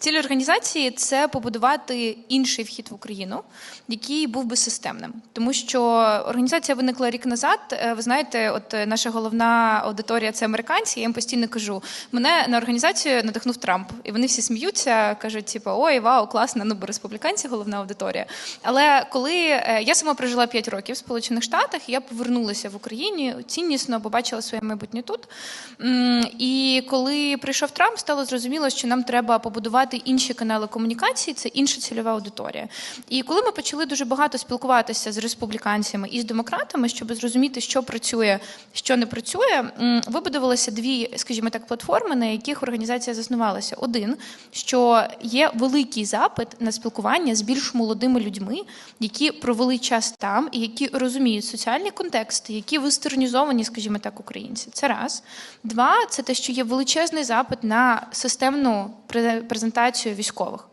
Ціль організації це побудувати інший вхід в Україну, який був би системним, тому що організація виникла рік назад. Е, Ви знаєте, от е, наша головна аудиторія це американці. Я їм постійно кажу: мене на організацію надихнув Трамп, і вони всі сміються, кажуть, типу, ой, вау, класно, ну бо республіканці головна аудиторія. Але коли е, я сама прожила 5 років в Сполучених Штатах, я повернулася в Україні ціннісно, побачила своє майбутнє тут. І коли прийшов Трамп, стало зрозуміло, що нам треба побудувати інші канали комунікації, це інша цільова аудиторія. І коли ми почали дуже багато спілкуватися з республіканцями і з демократами, щоб зрозуміти, що працює, що не працює, вибудувалися дві, скажімо так, платформи, на яких організація заснувалася. Один, що є великий запит на спілкування з більш молодими людьми, які провели час там і які розуміють соціальні контексти, які вестернізовані, скажімо так, українці. Це раз. Два це те, що є величезний запит на системну пре- презентацію військових.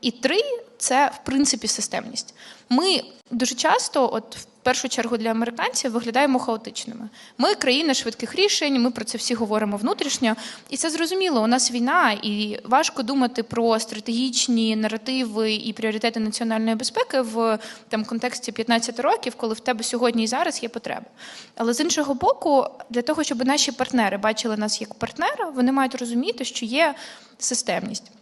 І три це в принципі системність. Ми дуже часто, от в першу чергу для американців, виглядаємо хаотичними. Ми країна швидких рішень, ми про це всі говоримо внутрішньо, і це зрозуміло. У нас війна, і важко думати про стратегічні наративи і пріоритети національної безпеки в там контексті 15 років, коли в тебе сьогодні і зараз є потреба. Але з іншого боку, для того, щоб наші партнери бачили нас як партнера, вони мають розуміти, що є системність.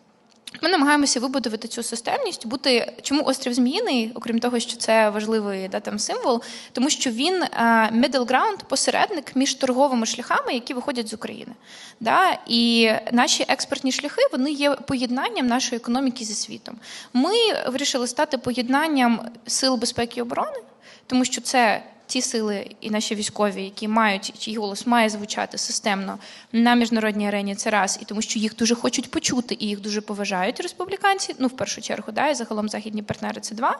Ми намагаємося вибудувати цю системність, бути чому острів Зміїний, окрім того, що це важливий да, там, символ, тому що він е, middle ground, посередник між торговими шляхами, які виходять з України. Да? І наші експортні шляхи вони є поєднанням нашої економіки зі світом. Ми вирішили стати поєднанням сил безпеки і оборони, тому що це ті сили і наші військові, які мають чий голос має звучати системно на міжнародній арені, це раз, і тому що їх дуже хочуть почути і їх дуже поважають республіканці. Ну, в першу чергу, да, і загалом західні партнери це два.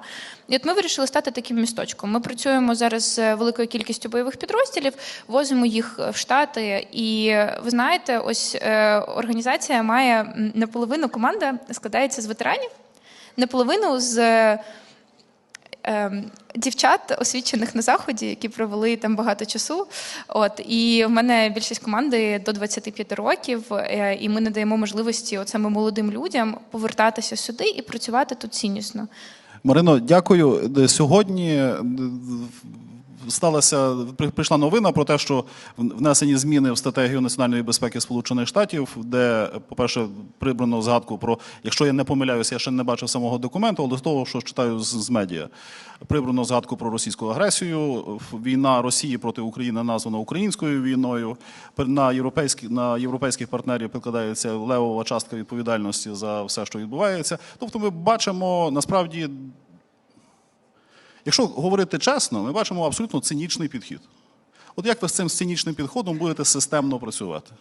І от ми вирішили стати таким місточком. Ми працюємо зараз з великою кількістю бойових підрозділів, возимо їх в Штати. І ви знаєте, ось е, організація має наполовину команда складається з ветеранів, наполовину з. Ем, Дівчат, освічених на заході, які провели там багато часу. От і в мене більшість команди до 25 років, е, і ми надаємо можливості от молодим людям повертатися сюди і працювати тут ціннісно. Марино, дякую. Е, Сьогодні е, сталася при- прийшла новина про те, що внесені зміни в стратегію національної безпеки Сполучених Штатів, де, по-перше, прибрано згадку про, якщо я не помиляюся, я ще не бачив самого документу, але з того, що читаю з, з медіа, прибрано згадку про російську агресію. Війна Росії проти України названа українською війною. На європейські на європейських партнерів підкладається левова частка відповідальності за все, що відбувається. Тобто, ми бачимо насправді Якщо говорити чесно, ми бачимо абсолютно цинічний підхід. От як ви з цим цинічним підходом будете системно працювати?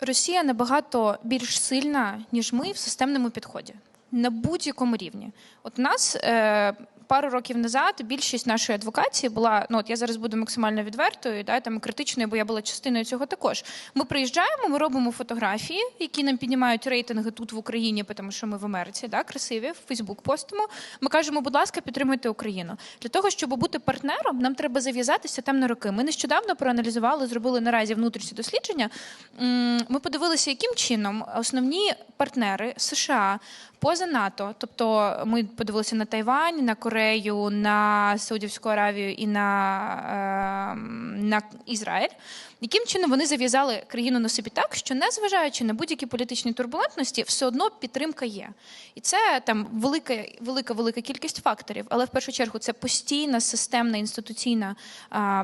Росія набагато більш сильна, ніж ми в системному підході на будь-якому рівні. От у нас е, пару років назад більшість нашої адвокації була. Ну от я зараз буду максимально відвертою, да, там критичною, бо я була частиною цього також. Ми приїжджаємо, ми робимо фотографії, які нам піднімають рейтинги тут в Україні, тому що ми в Америці, да, красиві, в Фейсбук постимо. Ми кажемо, будь ласка, підтримуйте Україну. Для того, щоб бути партнером, нам треба зав'язатися там на роки. Ми нещодавно проаналізували, зробили наразі внутрішні дослідження. Ми подивилися, яким чином основні партнери США поза НАТО, тобто ми подивилися на Тайвань, на Корею, на Саудівську Аравію і на, е, на Ізраїль. Яким чином вони зав'язали країну на собі так, що незважаючи на будь-які політичні турбулентності, все одно підтримка є. І це там велика, велика, велика кількість факторів, але в першу чергу це постійна системна інституційна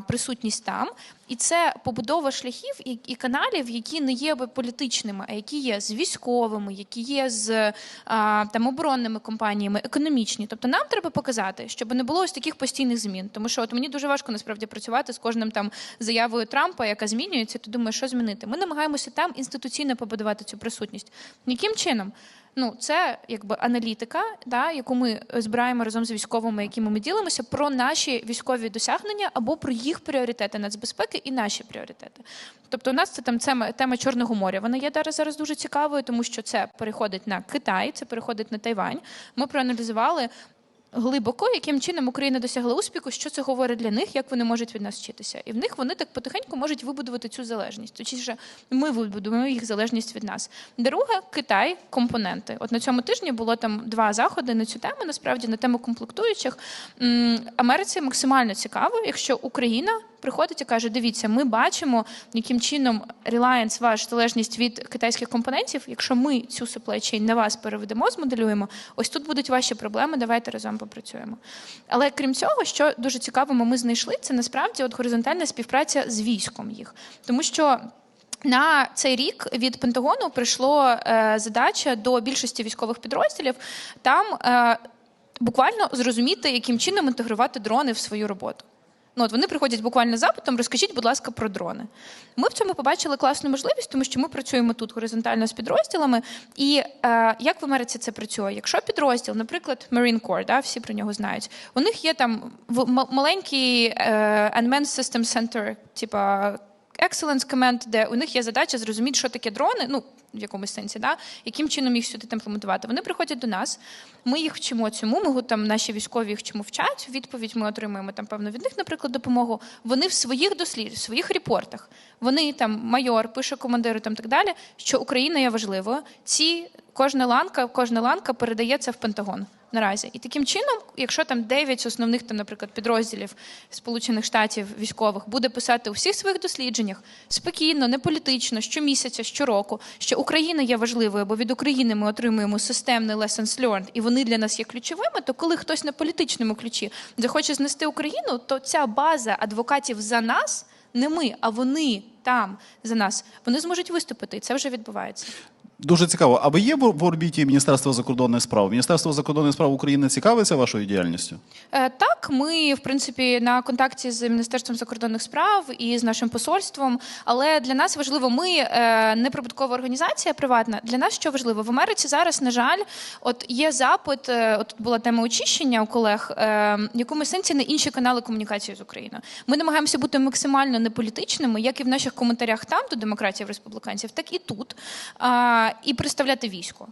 присутність там. І це побудова шляхів і, і каналів, які не є політичними, а які є з військовими, які є з а, там оборонними компаніями, економічні. Тобто нам треба показати, щоб не було ось таких постійних змін. Тому що от мені дуже важко насправді працювати з кожним там заявою Трампа, яка змінюється. Ти думаєш, що змінити? Ми намагаємося там інституційно побудувати цю присутність. Яким чином? Ну, це якби аналітика, да, яку ми збираємо разом з військовими, якими ми ділимося, про наші військові досягнення або про їх пріоритети нацбезпеки і наші пріоритети. Тобто, у нас це там тема, тема Чорного моря. Вона є зараз зараз дуже цікавою, тому що це переходить на Китай, це переходить на Тайвань. Ми проаналізували. Глибоко, яким чином Україна досягла успіху, що це говорить для них, як вони можуть від нас вчитися. І в них вони так потихеньку можуть вибудувати цю залежність. Точніше, ми вибудуємо їх залежність від нас. Друге, Китай, компоненти. От на цьому тижні було там два заходи на цю тему. Насправді на тему комплектуючих. Америці максимально цікаво, якщо Україна приходить і каже: дивіться, ми бачимо, яким чином reliance, ваш залежність від китайських компонентів. Якщо ми цю supply chain на вас переведемо, змоделюємо, ось тут будуть ваші проблеми. Давайте разом попрацюємо. Але крім цього, що дуже цікавого ми знайшли, це насправді от горизонтальна співпраця з військом їх, тому що. На цей рік від Пентагону прийшла е, задача до більшості військових підрозділів там е, буквально зрозуміти, яким чином інтегрувати дрони в свою роботу. Ну, от вони приходять буквально запитом, розкажіть, будь ласка, про дрони. Ми в цьому побачили класну можливість, тому що ми працюємо тут горизонтально з підрозділами. І е, як в Америці це працює? Якщо підрозділ, наприклад, Marine Corps, да, всі про нього знають, у них є там маленький е, Unmanned System Center, типа Excellence Command, де у них є задача зрозуміти, що таке дрони, ну в якомусь сенсі, да? яким чином їх сюди імплементувати. Вони приходять до нас, ми їх вчимо цьому. Ми там наші військові їх чому вчать. Відповідь ми отримуємо там певно від них, наприклад, допомогу. Вони в своїх дослід, в своїх репортах. Вони там майор пише командиру там так далі, що Україна є важливою. Ці кожна ланка, кожна ланка передається в Пентагон. Наразі і таким чином, якщо там 9 основних там, наприклад, підрозділів Сполучених Штатів військових буде писати у всіх своїх дослідженнях спокійно, не політично, щомісяця, щороку, що Україна є важливою, бо від України ми отримуємо системний lessons learned, і вони для нас є ключовими. То коли хтось на політичному ключі захоче знести Україну, то ця база адвокатів за нас не ми, а вони там за нас. Вони зможуть виступити, і це вже відбувається. Дуже цікаво. А ви є в орбіті Міністерства закордонних справ? Міністерство закордонних справ України цікавиться вашою діяльністю? Е, Так, ми в принципі на контакті з міністерством закордонних справ і з нашим посольством. Але для нас важливо, ми е, не прибуткова організація приватна. Для нас що важливо в Америці зараз, на жаль, от є запит. е, От була тема очищення у колег е, в якомусь сенсі на інші канали комунікації з Україною. Ми намагаємося бути максимально неполітичними, як і в наших коментарях там до демократів республіканців, так і тут. А, і представляти військо.